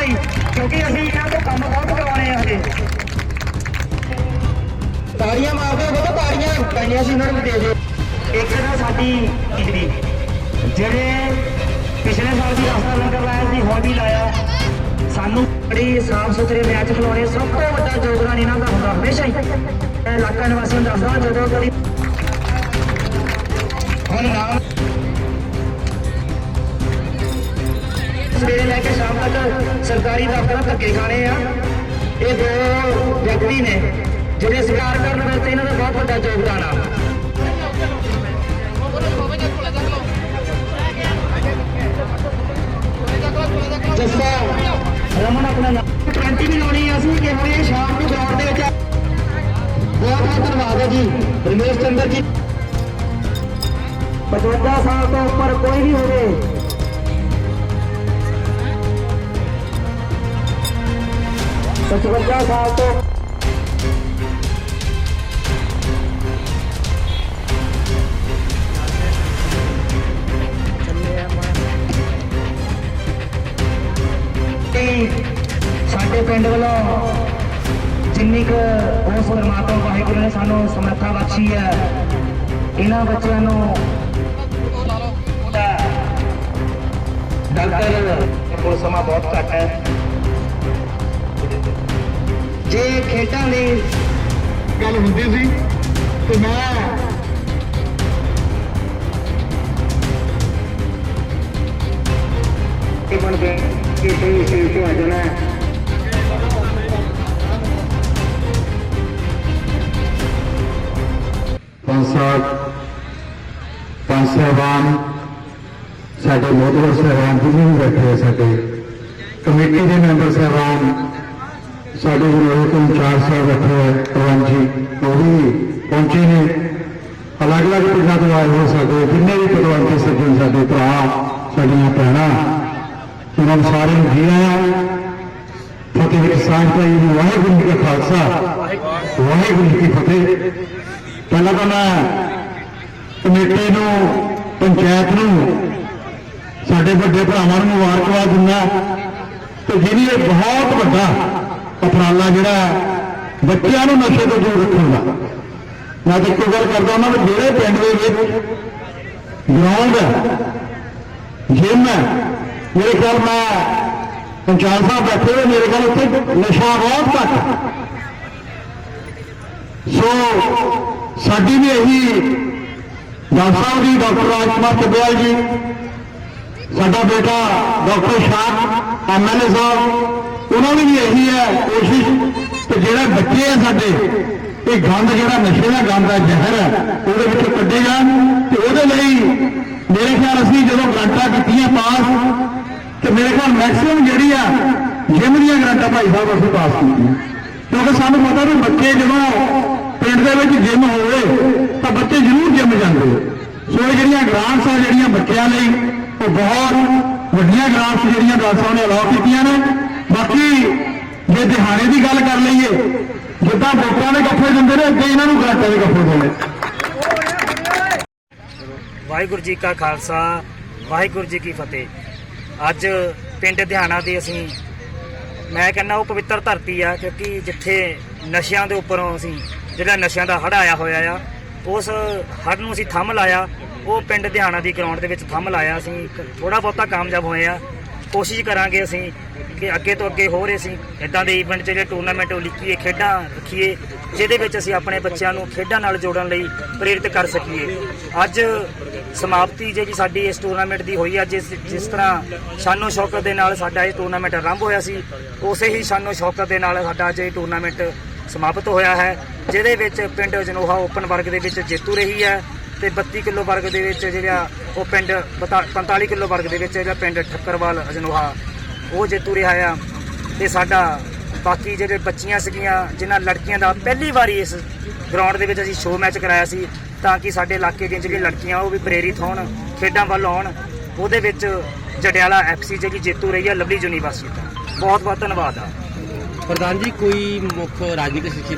ਲਈ ਕਿਉਂਕਿ ਅਸੀਂ ਇਹਨਾਂ ਤੋਂ ਕੰਮ ਬਹੁਤ ਕਰਵਾਉਣੇ ਆ ਹਜੇ। ਤਾੜੀਆਂ ਮਾਰਦੇ ਹੋ ਤਾਂ ਤਾੜੀਆਂ। ਤਾੜੀਆਂ ਸੀ ਉਹਨਾਂ ਨੂੰ ਦੇ ਦਿਓ। ਇੱਕ ਨਾ ਸਾਡੀ ਇਜਰੀ ਜਿਹੜੇ ਪਿਛਲੇ ਸਾਲ ਵੀ ਰਸਤਾ ਲੰਗਰ ਲਾਇਆ ਸੀ ਹੁਣ ਵੀ ਲਾਇਆ। ਸਾਨੂੰ ਬੜੀ ਸਾਫ਼ ਸੁਥਰੇ ਮੈਚ ਖਿਲਾਉਣੇ ਸਭ ਤੋਂ ਵੱਡਾ ਯੋਗਦਾਨ ਇਹਨਾਂ ਦਾ ਹੁੰਦਾ ਹਮੇਸ਼ਾ ਹੀ। ਇਲਾਕਾ ਨਿਵਾਸੀਆਂ ਨੂੰ ਦੱਸਦਾ ਜਦੋਂ ਕਦੀ ਹੁਣ ਨਾਮ ਸ਼ਾਮ ਤੱਕ ਸਰਕਾਰੀ ਦਫ਼ਤਰਾਂ ਧੱਕੇ ਖਾਣੇ ਆ। ਇਹ ਦੋ ਵਿਅਕਤੀ ਨੇ ਜਿਹੜੇ ਸਵੀਕਾਰ ਕਰਨ ਵਿੱਚ ਇਹਨਾਂ ਦਾ ਬਹੁਤ ਵੱਡਾ ਯੋਗਦਾਨ ਆ। ਜੱਸਾ, ਰਮਨ ਆਪਣਾ ਨਾਮ 20 ਵੀ ਲਾਉਣੀ ਅਸੀਂ ਕਿ ਹੋਏ ਸ਼ਾਮ ਨੂੰ ਗਰਾਊਂਡ ਦੇ ਵਿੱਚ ਬਹੁਤ ਬਹੁਤ ਧੰਨਵਾਦ ਹੈ ਜੀ, ਰਮੇਸ਼ ਚੰਦਰ ਜੀ। 55 ਸਾਲ ਤੋਂ ਉੱਪਰ ਕੋਈ ਵੀ ਹੋਵੇ ਪਚਵੰਜਾ ਸਾਲ ਤੋਂ ਤੇ ਸਾਡੇ ਪਿੰਡ ਵੱਲੋਂ ਜਿੰਨੀ ਕੁ ਉਸ ਪਰਮਾਤਮਾ ਵਾਹਿਗੁਰੂ ਨੇ ਸਾਨੂੰ ਸਮਰੱਥਾ ਬਖਸ਼ੀ ਹੈ, ਇਹਨਾਂ ਬੱਚਿਆਂ ਨੂੰ ਡਾਕਟਰ ਕੋਲ ਸਮਾਂ ਬਹੁਤ ਘੱਟ ਹੈ। ਜੇ ਖੇਡਾਂ ਦੀ ਗੱਲ ਹੁੰਦੀ ਸੀ, ਤੇ ਮੈਂ ਇਹ ਬਣ ਗਏ ਕਿ ਸਹੀ ਸਹੀ ਤੋਂ ਆ ਜਾਣਾ। ਪੰਜ ਸਾਹਿਬ ਪੰਜ ਸਾਹਿਬਾਨ ਸਾਡੇ ਮੋਦਵਰ ਸਾਹਿਬਾਨ ਜਿੰਨੇ ਵੀ ਬੈਠੇ ਆ ਸਾਡੇ। ਕਮੇਟੀ ਦੇ ਮੈਂਬਰ ਸਾਹਿਬਾਨ ਸਾਡੇ ਗੁਰੂ ਤੋਂ ਚਾਰ ਸਾਹਿਬ ਬੈਠੇ ਹੋਏ ਪ੍ਰਵਾਨ ਜੀ, ਉਹ ਵੀ ਪਹੁੰਚੇ ਨੇ। ਅਲੱਗ-ਅਲੱਗ ਪਿੰਡਾਂ ਤੋਂ ਆਏ ਹੋਏ ਸਾਡੇ, ਜਿੰਨੇ ਵੀ ਪਤਵੰਤੇ ਸੱਜਣ, ਸਾਡੇ ਭਰਾ, ਸਾਡੀਆਂ ਭੈਣਾਂ, ਉਹਨਾਂ ਨੂੰ ਸਾਰਿਆਂ ਨੂੰ ਜੀ ਆਇਆਂ। ਫਤਿਹ ਵਿੱਚ ਸਾਂਝ ਪਾਈ ਨੂੰ ਵਾਹਿਗੁਰੂ ਜੀ ਕਾ ਖਾਲਸਾ, ਵਾਹਿਗੁਰੂ ਜੀ ਕੀ ਫਤਿਹ। ਪਹਿਲਾਂ ਤਾਂ ਮੈਂ ਕਮੇਟੀ ਨੂੰ, ਪੰਚਾਇਤ ਨੂੰ, ਸਾਡੇ ਵੱਡੇ ਭਰਾਵਾਂ ਨੂੰ ਮੁਬਾਰਕਬਾਦ ਦਿੰਦਾ ਤੇ ਜਿਹਦੀ ਇਹ ਬਹੁਤ ਵੱਡਾ ਉਪਰਾਲਾ ਜਿਹੜਾ ਹੈ, ਬੱਚਿਆਂ ਨੂੰ ਨਸ਼ੇ ਤੋਂ ਦੂਰ ਰੱਖਣ ਦਾ। ਮੈਂ ਤਾਂ ਇੱਕੋ ਗੱਲ ਕਰਦਾ ਉਹਨਾਂ ਨੂੰ ਜਿਹੜੇ ਪਿੰਡ ਦੇ ਵਿੱਚ ਗਰਾਊਂਡ ਹੈ ਜਿਮ ਹੈ ਮੇਰੇ ਖਿਆਲ ਮੈਂ ਪੰਚਾਇਤ ਸਾਹਿਬ ਬੈਠੇ ਹੋਏ ਮੇਰੇ ਖਿਆਲ ਉੱਥੇ ਨਸ਼ਾ ਬਹੁਤ ਘੱਟ। ਸੋ ਸਾਡੀ ਵੀ ਇਹੀ ਡਾਕਟਰ ਸਾਹਿਬ ਜੀ ਡਾਕਟਰ ਰਾਜ ਕੁਮਾਰ ਚੱਬੇਵਾਲ ਜੀ ਸਾਡਾ ਬੇਟਾ ਡਾਕਟਰ ਸ਼ਾਹ ਐਮਐਲਏ ਸਾਹਿਬ ਉਹਨਾਂ ਦੀ ਵੀ ਇਹੀ ਹੈ ਕੋਸ਼ਿਸ਼ ਕਿ ਜਿਹੜੇ ਬੱਚੇ ਆ ਸਾਡੇ, ਇਹ ਗੰਦ ਜਿਹੜਾ ਨਸ਼ੇ ਦਾ ਗੰਦ ਹੈ ਜ਼ਹਿਰ ਹੈ ਉਹਦੇ ਵਿੱਚੋਂ ਕੱਢੇ ਜਾਣ ਤੇ ਉਹਦੇ ਲਈ ਮੇਰੇ ਖਿਆਲ ਅਸੀਂ ਜਦੋਂ ਗ੍ਰਾਂਟਾਂ ਕੀਤੀਆਂ ਪਾਸ, ਤੇ ਮੇਰੇ ਖਿਆਲ ਮੈਕਸਿਮਮ ਜਿਹੜੀ ਆ, ਜਿਮ ਦੀਆਂ ਗ੍ਰਾਂਟਾਂ ਭਾਈ ਸਾਹਿਬ ਅਸੀਂ ਪਾਸ ਕੀਤੀਆਂ। ਕਿਉਂਕਿ ਸਾਨੂੰ ਪਤਾ ਵੀ ਬੱਚੇ ਜਦੋਂ ਪਿੰਡ ਦੇ ਵਿੱਚ ਜਿਮ ਹੋਵੇ, ਤਾਂ ਬੱਚੇ ਜ਼ਰੂਰ ਜਿਮ ਜਾਂਦੇ ਸੋ ਇਹ ਜਿਹੜੀਆਂ ਗ੍ਰਾਂਟਸ ਆ, ਜਿਹੜੀਆਂ ਬੱਚਿਆਂ ਲਈ, ਉਹ ਬਹੁਤ ਵੱਡੀਆਂ ਗ੍ਰਾਂਟਸ ਜਿਹੜੀਆਂ ਦਾਸਾਂ ਨੇ ਅਲਾਟ ਕੀਤੀਆਂ ਨੇ। ਬਾਕੀ ਜੇ ਦਿਹਾੜੇ ਦੀ ਗੱਲ ਕਰ ਲਈਏ, ਜਿੱਦਾਂ ਵੋਟਾਂ ਦੇ ਗੱਫੇ ਦਿੰਦੇ ਨੇ, ਅੱਗੇ ਇਹਨਾਂ ਨੂੰ ਗ੍ਰਾਂਟਾਂ ਦੇ ਗੱਫੇ ਦੇਣੇ ਵਾਹਿਗੁਰੂ ਜੀ ਕਾ ਖਾਲਸਾ, ਵਾਹਿਗੁਰੂ ਜੀ ਕੀ ਫਤਿਹ। ਅੱਜ ਪਿੰਡ ਧਿਆਣਾ ਦੀ ਅਸੀਂ, ਮੈਂ ਕਹਿੰਦਾ ਉਹ ਪਵਿੱਤਰ ਧਰਤੀ ਆ, ਕਿਉਂਕਿ ਜਿੱਥੇ ਨਸ਼ਿਆਂ ਦੇ ਉੱਪਰੋਂ ਅਸੀਂ, ਜਿਹੜਾ ਨਸ਼ਿਆਂ ਦਾ ਹੜ ਆਇਆ ਹੋਇਆ ਆ, ਉਸ ਹੜ ਨੂੰ ਅਸੀਂ ਥੰਮ ਲਾਇਆ, ਉਹ ਪਿੰਡ ਧਿਆਣਾ ਦੀ ਗਰਾਊਂਡ ਦੇ ਵਿੱਚ ਥੰਮ ਲਾਇਆ, ਅਸੀਂ ਥੋੜਾ ਬਹੁਤਾ ਕਾਮਯਾਬ ਹੋਏ ਆ। ਕੋਸ਼ਿਸ਼ ਕਰਾਂਗੇ ਅਸੀਂ ਕਿ ਅੱਗੇ ਤੋਂ ਅੱਗੇ ਹੋਰ ਅਸੀਂ ਇਦਾਂ ਦੇ ਇਵੈਂਟ ਜਿਹੜੇ ਟੂਰਨਾਮੈਂਟ ਲਿਖੀਏ, ਖੇਡਾਂ ਰੱਖੀਏ, ਜਿਹਦੇ ਵਿੱਚ ਅਸੀਂ ਆਪਣੇ ਬੱਚਿਆਂ ਨੂੰ ਖੇਡਾਂ ਨਾਲ ਜੋੜਨ ਲਈ ਪ੍ਰੇਰਿਤ ਕਰ ਸਕੀਏ। ਅੱਜ ਸਮਾਪਤੀ ਜਿਹੜੀ ਸਾਡੀ ਇਸ ਟੂਰਨਾਮੈਂਟ ਦੀ ਹੋਈ, ਅੱਜ ਜਿਸ ਜਿਸ ਤਰ੍ਹਾਂ ਸ਼ਾਨੋ ਸ਼ੌਕਤ ਦੇ ਨਾਲ ਸਾਡਾ ਇਹ ਟੂਰਨਾਮੈਂਟ ਆਰੰਭ ਹੋਇਆ ਸੀ, ਉਸੇ ਹੀ ਸ਼ਾਨੋ ਸ਼ੌਕਤ ਦੇ ਨਾਲ ਸਾਡਾ ਅੱਜ ਇਹ ਟੂਰਨਾਮੈਂਟ ਸਮਾਪਤ ਹੋਇਆ ਹੈ, ਜਿਹਦੇ ਵਿੱਚ ਪਿੰਡ ਜਨੋਹਾ ਓਪਨ ਵਰਗ ਦੇ ਵਿੱਚ ਜੇਤੂ ਰਹੀ ਹੈ। ਤੇ 32 ਕਿਲੋ ਵਰਗ ਦੇ ਵਿੱਚ ਜਿਹੜਾ ਉਹ ਪਿੰਡ ਬਤਾ- 45 ਕਿਲੋ ਵਰਗ ਦੇ ਵਿੱਚ ਜਿਹੜਾ ਪਿੰਡ ਠੱਕਰਵਾਲ ਅਜਨੋਹਾ, ਉਹ ਜੇਤੂ ਰਿਹਾ ਆ ਤੇ ਸਾਡਾ ਬਾਕੀ ਜਿਹੜੇ ਬੱਚੀਆਂ ਸੀਗੀਆਂ, ਜਿਨ੍ਹਾਂ ਲੜਕੀਆਂ ਦਾ ਪਹਿਲੀ ਵਾਰੀ ਇਸ ਗਰਾਊਂਡ ਦੇ ਵਿੱਚ ਅਸੀਂ ਸ਼ੋਅ ਮੈਚ ਕਰਾਇਆ ਸੀ, ਤਾਂ ਕਿ ਸਾਡੇ ਇਲਾਕੇ ਦੀਆਂ ਜਿਹੜੀਆਂ ਲੜਕੀਆਂ, ਉਹ ਵੀ ਪ੍ਰੇਰਿਤ ਹੋਣ, ਖੇਡਾਂ ਵੱਲ ਆਉਣ, ਉਹਦੇ ਵਿੱਚ ਜਟਿਆਲਾ ਐਫਸੀ ਜਿਹੜੀ ਜੇਤੂ ਰਹੀ ਆ, ਲਵਲੀ ਯੂਨੀਵਰਸਿਟੀ ਤੋਂ। ਬਹੁਤ ਬਹੁਤ ਧੰਨਵਾਦ ਆ। ਪ੍ਰਧਾਨ ਜੀ, ਕੋਈ ਮੁੱਖ ਰਾਜਨੀਤਿਕ ਸ਼ਖਸੀਅਤਾਂ